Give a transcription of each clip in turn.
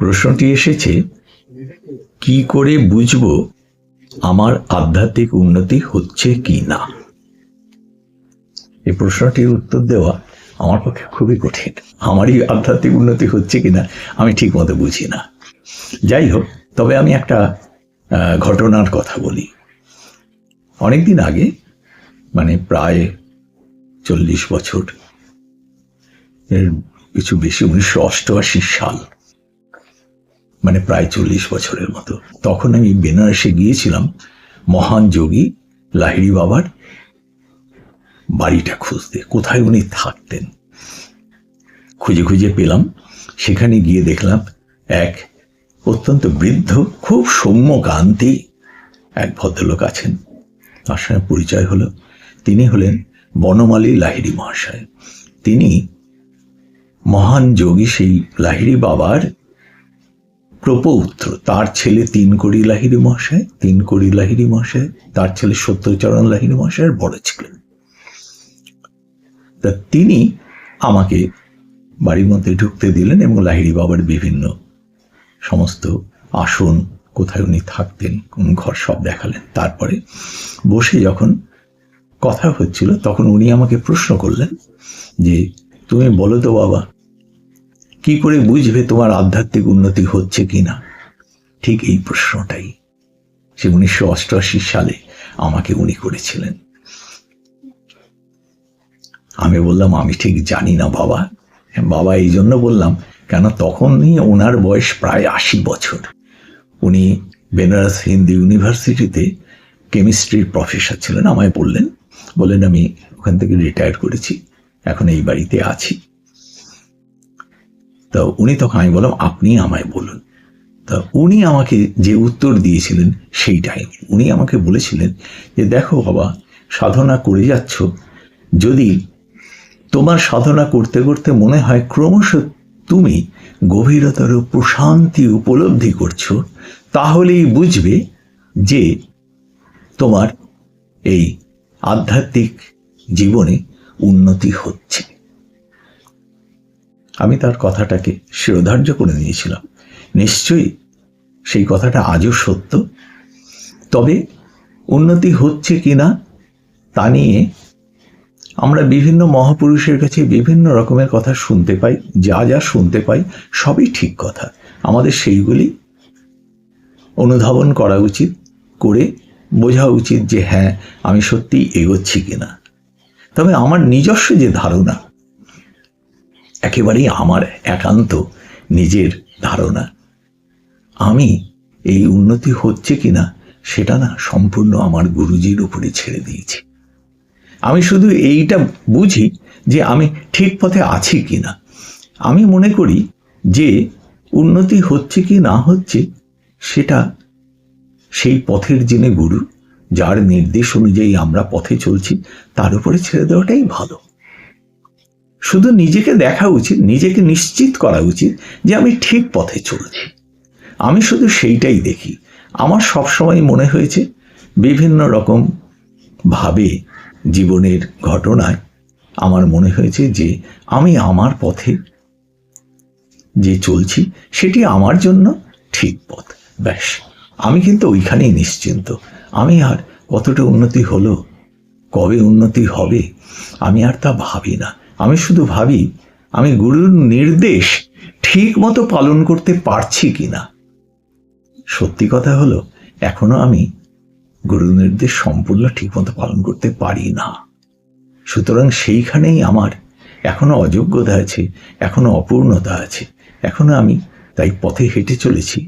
প্রশ্নটি এসেছে, কি করে বুঝব আমার আধ্যাত্মিক উন্নতি হচ্ছে কি না? এই প্রশ্নটির উত্তর দেওয়া আমার পক্ষে খুবই কঠিন। আমারই আধ্যাত্মিক উন্নতি হচ্ছে কিনা আমি ঠিক মতো বুঝি না। যাই হোক, তবে আমি একটা ঘটনার কথা বলি। অনেকদিন আগে মানে প্রায় চল্লিশ বছর, এর কিছু বেশি, উনিশশো অষ্টআশি সাল মানে প্রায় চল্লিশ বছরের মতো। তখন আমি বেনারসে গিয়েছিলাম, মহান যোগী লাহিড়ি বাবার বাড়িটা খুঁজতে। কোথায় উনি থাকতেন? খুঁজে খুঁজে পেলাম। সেখানে গিয়ে দেখলাম এক অত্যন্ত বৃদ্ধ, খুব সৌম্য সৌম্যকান্তি এক ভদ্রলোক আছেন। তার সঙ্গে পরিচয় হলো। তিনি হলেন বনমালী লাহিড়ি মহাশয়। তিনি মহান যোগী, সেই লাহিড়ি বাবার প্রপৌত্র তার ছেলে তিন কোড়ি লাহিড়ি মহাশয়, তিন কোড়ি লাহিড়ি মহাশয়, তার ছেলে সত্যচরণ লাহিড়ি মহাশয়ের বড় ছিলেন। তা তিনি আমাকে বাড়ির মধ্যে ঢুকতে দিলেন এবং লাহিড়ি বাবার বিভিন্ন সমস্ত আসন, কোথায় উনি থাকতেন, কোন ঘর সব দেখালেন। তারপরে বসে যখন কথা হচ্ছিল, তখন উনি আমাকে প্রশ্ন করলেন যে, তুমি বলো তো বাবা কি করে বুঝবে তোমার আধ্যাত্মিক উন্নতি হচ্ছে কি না ঠিক এই প্রশ্নটাই। সে উনিশশো অষ্টআশি সালে আমাকে উনি করেছিলেন। আমি বললাম, আমি ঠিক জানি না বাবা। বাবা, এই জন্য বললাম, কেন তখনই ওনার বয়স প্রায় আশি বছর। উনি বেনারস হিন্দি ইউনিভার্সিটিতে কেমিস্ট্রির প্রফেসর ছিলেন। আমায় বললেন বললেন, আমি ওখান থেকে রিটায়ার করেছি, এখন এই বাড়িতে আছি। তা উনি তখন আমি বললাম, আপনি আমায় বলুন। তা উনি আমাকে যে উত্তর দিয়েছিলেন সেইটাই। উনি আমাকে বলেছিলেন যে, দেখো বাবা, সাধনা করে যাচ্ছ। যদি তোমার সাধনা করতে করতে মনে হয় ক্রমশ তুমি গভীরতর প্রশান্তি উপলব্ধি করছ, তাহলেই বুঝবে যে তোমার এই আধ্যাত্মিক জীবনে উন্নতি হচ্ছে। আমি তার কথাটাকে শিরোধার্য করে নিয়েছিলাম নিশ্চয়ই সেই কথাটা আজও সত্য। তবে উন্নতি হচ্ছে কি না, তা নিয়ে আমরা বিভিন্ন মহাপুরুষের কাছে বিভিন্ন রকমের কথা শুনতে পাই, যা যা শুনতে পাই, সবই ঠিক কথা। আমাদের সেইগুলি অনুধাবন করা উচিত, করে বোঝা উচিত যে হ্যাঁ আমি সত্যিই এগোচ্ছি কিনা তবে আমার নিজস্ব যে ধারণা একেবারেই আমার একান্ত নিজের ধারণা। আমি এই উন্নতি হচ্ছে কিনা সেটা না সম্পূর্ণ আমার গুরুজির উপরে ছেড়ে দিয়েছি। আমি শুধু এইটা বুঝি যে আমি ঠিক পথে আছি কিনা। আমি মনে করি যে উন্নতি হচ্ছে কি না হচ্ছে সেটা সেই পথের যিনি গুরু, যার নির্দেশ অনুযায়ী আমরা পথে চলছি, তার উপরে ছেড়ে দেওয়াটাই ভালো। শুধু নিজেকে দেখা উচিত, নিজেকে নিশ্চিত করা উচিত যে আমি ঠিক পথে চলছি। আমি শুধু সেইটাই দেখি। আমার সবসময় মনে হয়েছে বিভিন্ন রকম ভাবে জীবনের ঘটনায় আমার মনে হয়েছে যে আমি আমার পথে যে চলছি, সেটি আমার জন্য ঠিক পথ। ব্যাস, আমি কিন্তু ওইখানেই নিশ্চিন্ত। আমি আর কতটা উন্নতি হলো, কবে উন্নতি হবে, আমি আর তা ভাবি না। আমি শুধু ভাবি, আমি গুরুর নির্দেশ ঠিক মতো পালন করতে পারছি কিনা। সত্যি কথা হলো, এখনও আমি গুরুর নির্দেশ সম্পূর্ণ ঠিকমতো পালন করতে পারি না। সুতরাং সেইখানেই আমার এখনও অযোগ্যতা আছে, এখনও অপূর্ণতা আছে, এখনও আমি তাই পথে হেঁটে চলেছি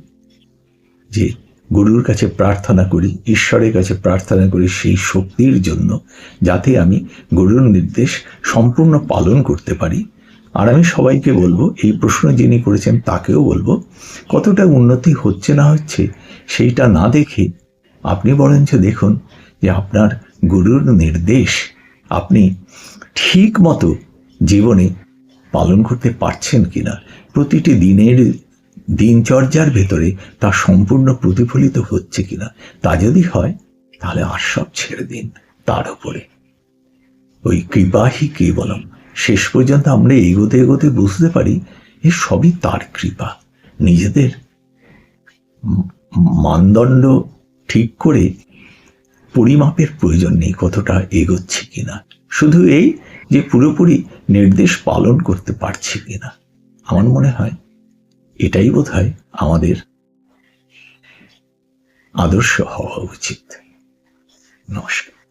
যে গুরুর কাছে প্রার্থনা করি, ঈশ্বরের কাছে প্রার্থনা করি সেই শক্তির জন্য, যাতে আমি গুরুর নির্দেশ সম্পূর্ণ পালন করতে পারি। আর আমি সবাইকে বলব, এই প্রশ্ন যিনি করেছেন তাকেও বলব, কতটা উন্নতি হচ্ছে না হচ্ছে সেইটা না দেখে আপনি বরঞ্চ দেখুন যে আপনার গুরুর নির্দেশ আপনি ঠিক মতো জীবনে পালন করতে পারছেন কিনা। প্রতিটি দিনের দিনচর্যার ভেতরে তা সম্পূর্ণ প্রতিফলিত হচ্ছে কিনা, তা যদি হয়, তাহলে আর সব ছেড়ে দিন তার উপরে। ওই কৃপাহি কেবলম। শেষ পর্যন্ত আমরা এগোতে এগোতে বুঝতে পারি, এ সবই তার কৃপা। নিজেদের মানদণ্ড ঠিক করে পরিমাপের প্রয়োজন নেই কতটা এগোচ্ছে কিনা। শুধু এই যে পুরোপুরি নির্দেশ পালন করতে পারছি কিনা। আমার মনে হয় এটাই বোধ আমাদের আদর্শ হওয়া উচিত। নমস্কার।